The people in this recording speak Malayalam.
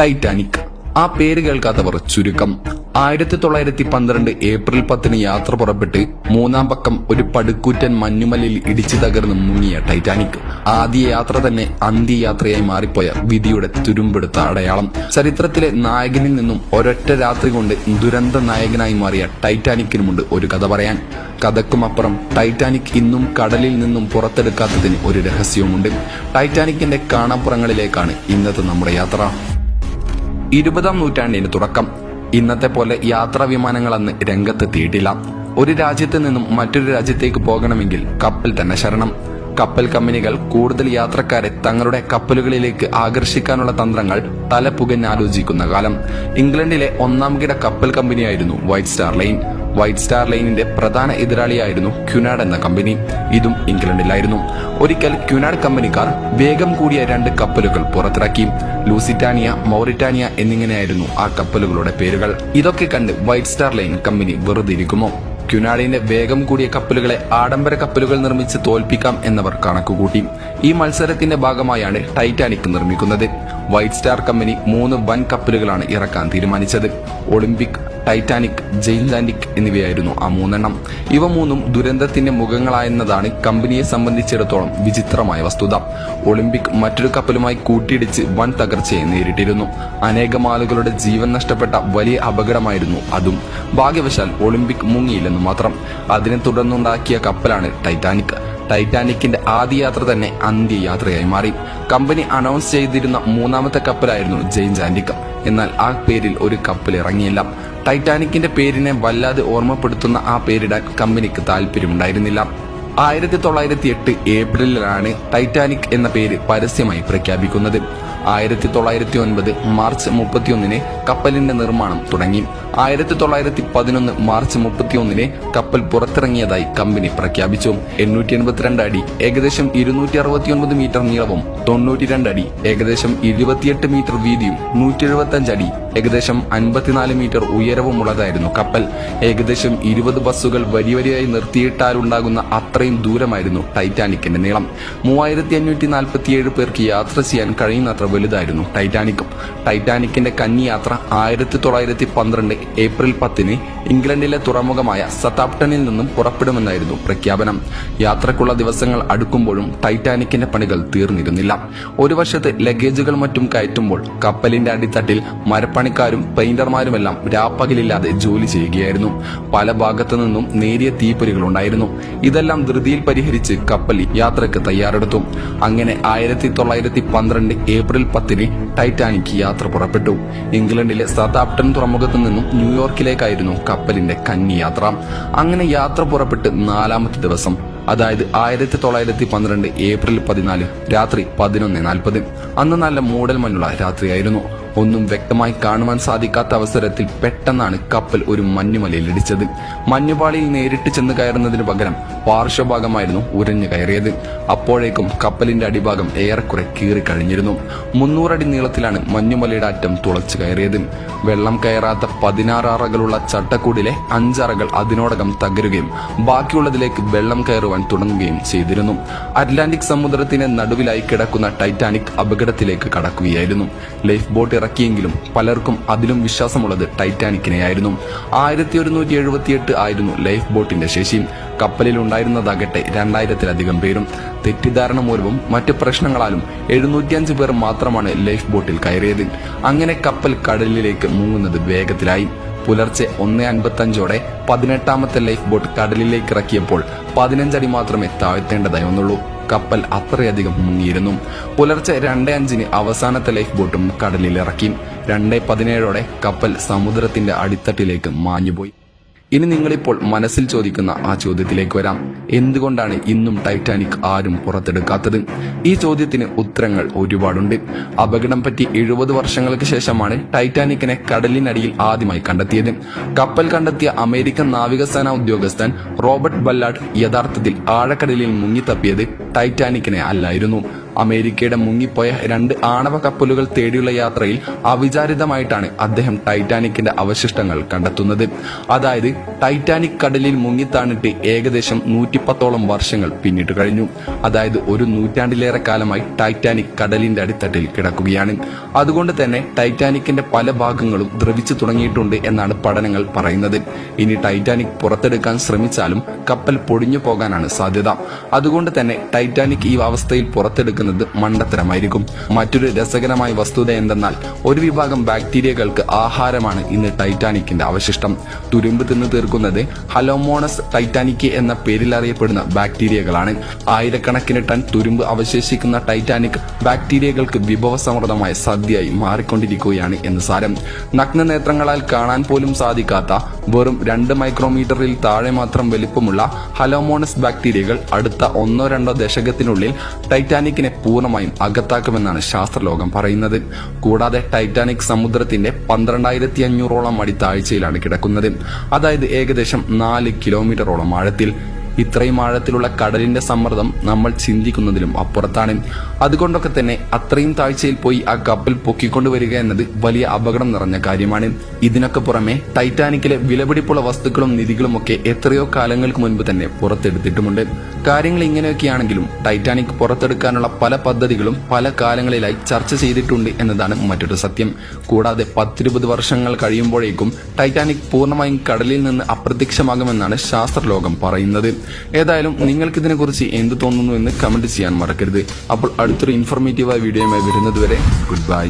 ടൈറ്റാനിക്. ആ പേര് കേൾക്കാത്തവർ ചുരുക്കം. ആയിരത്തി തൊള്ളായിരത്തി പന്ത്രണ്ട് ഏപ്രിൽ പത്തിന് യാത്ര പുറപ്പെട്ട് മൂന്നാം പക്കം ഒരു പടുക്കൂറ്റൻ മഞ്ഞുമലയിൽ ഇടിച്ചു തകർന്ന് മുങ്ങിയ ടൈറ്റാനിക്. ആദ്യ യാത്ര തന്നെ അന്ത്യയാത്രയായി മാറിപ്പോയ വിധിയുടെ തുരുമ്പെടുത്ത അടയാളം. ചരിത്രത്തിലെ നായകനിൽ നിന്നും ഒരൊറ്റ രാത്രി കൊണ്ട് ദുരന്ത നായകനായി മാറിയ ടൈറ്റാനിക്കിനുമുണ്ട് ഒരു കഥ പറയാൻ. കഥക്കുമപ്പുറം ടൈറ്റാനിക് ഇന്നും കടലിൽ നിന്നും പുറത്തെടുക്കാത്തതിന് ഒരു രഹസ്യവുമുണ്ട്. ടൈറ്റാനിക്കിന്റെ കാണാപ്പുറങ്ങളിലേക്കാണ് ഇന്നത്തെ നമ്മുടെ യാത്ര. ഇരുപതാം നൂറ്റാണ്ടിന് തുടക്കം. ഇന്നത്തെ പോലെ യാത്രാ വിമാനങ്ങൾ അന്ന് രംഗത്തെത്തിയിട്ടില്ല. ഒരു രാജ്യത്ത് നിന്നും മറ്റൊരു രാജ്യത്തേക്ക് പോകണമെങ്കിൽ കപ്പൽ തന്നെ ശരണം. കപ്പൽ കമ്പനികൾ കൂടുതൽ യാത്രക്കാരെ തങ്ങളുടെ കപ്പലുകളിലേക്ക് ആകർഷിക്കാനുള്ള തന്ത്രങ്ങൾ തലപുകഞ്ഞാലോചിക്കുന്ന കാലം. ഇംഗ്ലണ്ടിലെ ഒന്നാം കിട കപ്പൽ കമ്പനിയായിരുന്നു white star line. White star ലൈനിന്റെ പ്രധാന എതിരാളിയായിരുന്നു ക്യുനാഡ് എന്ന കമ്പനി. ഇതും ഇംഗ്ലണ്ടിലായിരുന്നു. ഒരിക്കൽ ക്യുനാഡ് കമ്പനിക്കാർ വേഗം കൂടിയ രണ്ട് കപ്പലുകൾ പുറത്തിറക്കി. ലൂസിറ്റാനിയ മൗറിറ്റാനിയ എന്നിങ്ങനെയായിരുന്നു ആ കപ്പലുകളുടെ പേരുകൾ. ഇതൊക്കെ കണ്ട് വൈറ്റ് സ്റ്റാർ ലൈൻ കമ്പനി വെറുതെ ഇരിക്കുമോ? ക്യുനാഡിന്റെ വേഗം കൂടിയ കപ്പലുകളെ ആഡംബര കപ്പലുകൾ നിർമ്മിച്ച് തോൽപ്പിക്കാം എന്നവർ കണക്കുകൂട്ടി. ഈ മത്സരത്തിന്റെ ഭാഗമായാണ് ടൈറ്റാനിക് നിർമ്മിക്കുന്നത്. വൈറ്റ് സ്റ്റാർ കമ്പനി മൂന്ന് വൻ കപ്പലുകളാണ് ഇറക്കാൻ തീരുമാനിച്ചത്. ഒളിമ്പിക് ടൈറ്റാനിക് ജെയിൻലാൻഡിക് എന്നിവയായിരുന്നു ആ മൂന്നെണ്ണം. ഇവ മൂന്നും ദുരന്തത്തിന്റെ മുഖങ്ങളായെന്നതാണ് കമ്പനിയെ സംബന്ധിച്ചിടത്തോളം വിചിത്രമായ വസ്തുത. ഒളിമ്പിക് മറ്റൊരു കപ്പലുമായി കൂട്ടിയിടിച്ച് വൻ തകർച്ചയെ നേരിട്ടിരുന്നു. അനേകം ആളുകളുടെ ജീവൻ നഷ്ടപ്പെട്ട വലിയ അപകടമായിരുന്നു അതും. ഭാഗ്യവശാൽ ഒളിമ്പിക് മുങ്ങിയില്ലെന്ന് മാത്രം. അതിനെ തുടർന്നുണ്ടാക്കിയ കപ്പലാണ് ടൈറ്റാനിക് ടൈറ്റാനിക്കിന്റെ ആദ്യ യാത്ര തന്നെ അന്ത്യയാത്രയായി മാറി. കമ്പനി അനൗൺസ് ചെയ്തിരുന്ന മൂന്നാമത്തെ കപ്പലായിരുന്നു ജെയിൻ ജാൻഡിക്ക എന്നാൽ ആ പേരിൽ ഒരു കപ്പൽ ഇറങ്ങിയില്ല. ടൈറ്റാനിക്കിന്റെ പേരിനെ വല്ലാതെ ഓർമ്മപ്പെടുത്തുന്ന ആ പേരിടാൻ കമ്പനിക്ക് താല്പര്യമുണ്ടായിരുന്നില്ല. ആയിരത്തി തൊള്ളായിരത്തി എട്ട് ഏപ്രിലിലാണ് ടൈറ്റാനിക് എന്ന പേര് പരസ്യമായി പ്രഖ്യാപിക്കുന്നത്. ആയിരത്തി തൊള്ളായിരത്തി ഒൻപത് മാർച്ച് മുപ്പത്തിയൊന്നിന് കപ്പലിന്റെ നിർമ്മാണം തുടങ്ങി. ആയിരത്തി തൊള്ളായിരത്തി പതിനൊന്ന് മാർച്ച് മുപ്പത്തിയൊന്നിന് കപ്പൽ പുറത്തിറങ്ങിയതായി കമ്പനി പ്രഖ്യാപിച്ചു. എണ്ണൂറ്റി എൺപത്തിരണ്ട് അടി ഏകദേശം ഇരുന്നൂറ്റി അറുപത്തിയൊൻപത് മീറ്റർ നീളവും തൊണ്ണൂറ്റിരണ്ട് അടി ഏകദേശം ഇരുപത്തിയെട്ട് മീറ്റർ വീതിയും നൂറ്റി എഴുപത്തി അടി ഏകദേശം അൻപത്തിനാല് മീറ്റർ ഉയരവുമുള്ളതായിരുന്നു കപ്പൽ. ഏകദേശം ഇരുപത് ബസ്സുകൾ വരി വരിയായി നിർത്തിയിട്ടാലുണ്ടാകുന്ന അത്രയും ദൂരമായിരുന്നു ടൈറ്റാനിക്കിന്റെ നീളം. മൂവായിരത്തി അഞ്ഞൂറ്റി നാൽപ്പത്തിയേഴ് പേർക്ക് യാത്ര ചെയ്യാൻ കഴിയുന്നത്ര വലുതായിരുന്നു ടൈറ്റാനിക്കും. ടൈറ്റാനിക്കിന്റെ കന്നിയാത്ര ആയിരത്തി തൊള്ളായിരത്തി പന്ത്രണ്ട് ഏപ്രിൽ പത്തിന് ഇംഗ്ലണ്ടിലെ തുറമുഖമായ സതാപ്ടണിൽ നിന്നും പുറപ്പെടുമെന്നായിരുന്നു പ്രഖ്യാപനം. യാത്രക്കുള്ള ദിവസങ്ങൾ അടുക്കുമ്പോഴും ടൈറ്റാനിക്കിന്റെ പണികൾ തീർന്നിരുന്നില്ല. ഒരു വശത്ത് ലഗേജുകൾ മറ്റും കയറ്റുമ്പോൾ കപ്പലിന്റെ അടിത്തട്ടിൽ മരപ്പണിക്കാരും പെയിന്റർമാരുമെല്ലാം രാപ്പകലില്ലാതെ ജോലി ചെയ്യുകയായിരുന്നു. പല ഭാഗത്തു നിന്നും നേരിയ തീപ്പൊരികൾ ഉണ്ടായിരുന്നു. ഇതെല്ലാം ധൃതിയിൽ പരിഹരിച്ച് കപ്പൽ യാത്രയ്ക്ക് തയ്യാറെടുത്തു. അങ്ങനെ ആയിരത്തി തൊള്ളായിരത്തി പന്ത്രണ്ട് ഏപ്രിൽ പത്തിന് ടൈറ്റാനിക് യാത്ര പുറപ്പെട്ടു. ഇംഗ്ലണ്ടിലെ സതാപ്ടൺ തുറമുഖത്തു നിന്നും ന്യൂയോർക്കിലേക്കായിരുന്നു കപ്പലിന്റെ കന്നി യാത്ര അങ്ങനെ യാത്ര പുറപ്പെട്ട് നാലാമത്തെ ദിവസം അതായത് ആയിരത്തി തൊള്ളായിരത്തി പന്ത്രണ്ട് ഏപ്രിൽ പതിനാല് രാത്രി പതിനൊന്ന് നാൽപ്പത്. അന്ന് നല്ല മൂടൽ മഞ്ഞുള്ള രാത്രിയായിരുന്നു. ഒന്നും വ്യക്തമായി കാണുവാൻ സാധിക്കാത്ത അവസരത്തിൽ പെട്ടെന്നാണ് കപ്പൽ ഒരു മഞ്ഞുമലയിൽ ഇടിച്ചത്. മഞ്ഞുപാളിയിൽ നേരിട്ട് ചെന്ന് കയറുന്നതിന് പകരം പാർശ്വഭാഗമായിരുന്നു ഉരഞ്ഞു കയറിയത്. അപ്പോഴേക്കും കപ്പലിന്റെ അടിഭാഗം ഏറെക്കുറെ കീറിക്കഴിഞ്ഞിരുന്നു. മുന്നൂറടി നീളത്തിലാണ് മഞ്ഞുമലയുടെ അറ്റം തുളച്ചു കയറിയത്. വെള്ളം കയറാത്ത പതിനാറ് അറകളുള്ള ചട്ടക്കൂടിലെ അഞ്ചറകൾ അതിനോടകം തകരുകയും ബാക്കിയുള്ളതിലേക്ക് വെള്ളം കയറുവാൻ തുടങ്ങുകയും ചെയ്തിരുന്നു. അറ്റ്ലാന്റിക് സമുദ്രത്തിന് നടുവിലായി കിടക്കുന്ന ടൈറ്റാനിക് അപകടത്തിലേക്ക് കടക്കുകയായിരുന്നു. ലൈഫ് ബോട്ട് ഇറക്കിയെങ്കിലും പലർക്കും അതിലും വിശ്വാസമുള്ളത് ടൈറ്റാനിക്കിനെയായിരുന്നു. ആയിരത്തി ഒരുന്നൂറ്റി എഴുപത്തിയെട്ട് ആയിരുന്നു ലൈഫ് ബോട്ടിന്റെ ശേഷി. കപ്പലിൽ ഉണ്ടായിരുന്നതാകട്ടെ രണ്ടായിരത്തിലധികം പേരും. തെറ്റിദ്ധാരണ മൂലവും മറ്റ് പ്രശ്നങ്ങളാലും എഴുന്നൂറ്റിയഞ്ച് പേർ മാത്രമാണ് ലൈഫ് ബോട്ടിൽ കയറിയത്. അങ്ങനെ കപ്പൽ കടലിലേക്ക് മുങ്ങുന്നത് വേഗത്തിലായി. പുലർച്ചെ ഒന്ന് അൻപത്തഞ്ചോടെ പതിനെട്ടാമത്തെ ലൈഫ് ബോട്ട് കടലിലേക്ക് ഇറക്കിയപ്പോൾ പതിനഞ്ചടി മാത്രമേ താഴ്ത്തേണ്ടതായി വന്നുള്ളൂ. കപ്പൽ അത്രയധികം മുങ്ങിയിരുന്നു. പുലർച്ചെ രണ്ട് അഞ്ചിന് അവസാനത്തെ ലൈഫ് ബോട്ടും കടലിൽ ഇറക്കി. രണ്ട് പതിനേഴോടെ കപ്പൽ സമുദ്രത്തിന്റെ അടിത്തട്ടിലേക്ക് മാഞ്ഞുപോയി. ഇനി നിങ്ങളിപ്പോൾ മനസ്സിൽ ചോദിക്കുന്ന ആ ചോദ്യത്തിലേക്ക് വരാം. എന്തുകൊണ്ടാണ് ഇന്നും ടൈറ്റാനിക് ആരും പുറത്തെടുക്കാത്തത്? ഈ ചോദ്യത്തിന് ഉത്തരങ്ങൾ ഒരുപാടുണ്ട്. അപകടം പറ്റി എഴുപത് വർഷങ്ങൾക്ക് ശേഷമാണ് ടൈറ്റാനിക്കിനെ കടലിനടിയിൽ ആദ്യമായി കണ്ടെത്തിയത്. കപ്പൽ കണ്ടെത്തിയ അമേരിക്കൻ നാവികസേന ഉദ്യോഗസ്ഥൻ റോബർട്ട് ബല്ലാഡ് യഥാർത്ഥത്തിൽ ആഴക്കടലിൽ മുങ്ങിത്തപ്പിയത് ടൈറ്റാനിക്കിനെ അല്ലായിരുന്നു. അമേരിക്കയുടെ മുങ്ങിപ്പോയ രണ്ട് ആണവ കപ്പലുകൾ തേടിയുള്ള യാത്രയിൽ അവിചാരിതമായിട്ടാണ് അദ്ദേഹം ടൈറ്റാനിക്കിന്റെ അവശിഷ്ടങ്ങൾ കണ്ടെത്തുന്നത്. അതായത് ടൈറ്റാനിക് കടലിൽ മുങ്ങിത്താണിട്ട് ഏകദേശം നൂറ്റിപ്പത്തോളം വർഷങ്ങൾ പിന്നിട്ട് കഴിഞ്ഞു. അതായത് ഒരു നൂറ്റാണ്ടിലേറെ കാലമായി ടൈറ്റാനിക് കടലിന്റെ അടിത്തട്ടിൽ കിടക്കുകയാണ്. അതുകൊണ്ട് തന്നെ ടൈറ്റാനിക്കിന്റെ പല ഭാഗങ്ങളും ദ്രവിച്ചു തുടങ്ങിയിട്ടുണ്ട് എന്നാണ് പഠനങ്ങൾ പറയുന്നത്. ഇനി ടൈറ്റാനിക് പുറത്തെടുക്കാൻ ശ്രമിച്ചാലും കപ്പൽ പൊടിഞ്ഞു പോകാനാണ് സാധ്യത. അതുകൊണ്ട് തന്നെ ടൈറ്റാനിക് ഈ അവസ്ഥയിൽ പുറത്തെടുക്കുന്നത് മണ്ടത്തരമായിരിക്കും. മറ്റൊരു രസകരമായ വസ്തുത എന്തെന്നാൽ ഒരു വിഭാഗം ബാക്ടീരിയകൾക്ക് ആഹാരമാണ് ഇന്ന് ടൈറ്റാനിക്കിന്റെ അവശിഷ്ടം. തുരുമ്പ് തിന്നു തീർക്കുന്നത് ഹലോമോണസ് ടൈറ്റാനിക്ക് എന്ന പേരിൽ അറിയപ്പെടുന്ന ബാക്ടീരിയകളാണ്. ആയിരക്കണക്കിന് ടൺ തുരുമ്പ് അവശേഷിക്കുന്ന ടൈറ്റാനിക് ബാക്ടീരിയകൾക്ക് വിഭവസമൃദ്ധമായ സദ്യയായി മാറിക്കൊണ്ടിരിക്കുകയാണ് എന്ന് സാരം. നഗ്ന നേത്രങ്ങളാൽ കാണാൻ പോലും സാധിക്കാത്ത വെറും രണ്ട് മൈക്രോമീറ്ററിൽ താഴെ മാത്രം വലിപ്പമുള്ള ഹലോമോണസ് ബാക്ടീരിയകൾ അടുത്ത ഒന്നോ രണ്ടോ ദശകത്തിനുള്ളിൽ ടൈറ്റാനിക്കിനെ പൂർണമായും അകത്താക്കുമെന്നാണ് ശാസ്ത്രലോകം പറയുന്നത്. കൂടാതെ ടൈറ്റാനിക് സമുദ്രത്തിന്റെ പന്ത്രണ്ടായിരത്തി അഞ്ഞൂറോളം അടി താഴ്ചയിലാണ് കിടക്കുന്നത്. അതായത് ഏകദേശം നാല് കിലോമീറ്ററോളം ആഴത്തിൽ. ഇത്രയും ആഴത്തിലുള്ള കടലിന്റെ സമ്മർദ്ദം നമ്മൾ ചിന്തിക്കുന്നതിലും അപ്പുറത്താണ്. അതുകൊണ്ടൊക്കെ തന്നെ അത്രയും താഴ്ചയിൽ പോയി ആ കപ്പൽ പൊക്കിക്കൊണ്ടുവരിക എന്നത് വലിയ അപകടം നിറഞ്ഞ കാര്യമാണ്. ഇതിനൊക്കെ പുറമെ ടൈറ്റാനിക്കിലെ വിലപിടിപ്പുള്ള വസ്തുക്കളും നിധികളും ഒക്കെ എത്രയോ കാലങ്ങൾക്ക് മുൻപ് തന്നെ പുറത്തെടുത്തിട്ടുമുണ്ട്. കാര്യങ്ങൾ ഇങ്ങനെയൊക്കെയാണെങ്കിലും ടൈറ്റാനിക് പുറത്തെടുക്കാനുള്ള പല പദ്ധതികളും പല കാലങ്ങളിലായി ചർച്ച ചെയ്തിട്ടുണ്ട് എന്നതാണ് മറ്റൊരു സത്യം. കൂടാതെ പത്തിരുപത് വർഷങ്ങൾ കഴിയുമ്പോഴേക്കും ടൈറ്റാനിക് പൂർണമായും കടലിൽ നിന്ന് അപ്രത്യക്ഷമാകുമെന്നാണ് ശാസ്ത്രലോകം പറയുന്നത്. ഏതായാലും നിങ്ങൾക്ക് ഇതിനെക്കുറിച്ച് എന്ത് തോന്നുന്നു എന്ന് കമന്റ് ചെയ്യാൻ മറക്കരുത്. അപ്പോൾ അടുത്തൊരു ഇൻഫോർമേറ്റീവായ വീഡിയോയുമായി വരുന്നതുവരെ ഗുഡ് ബൈ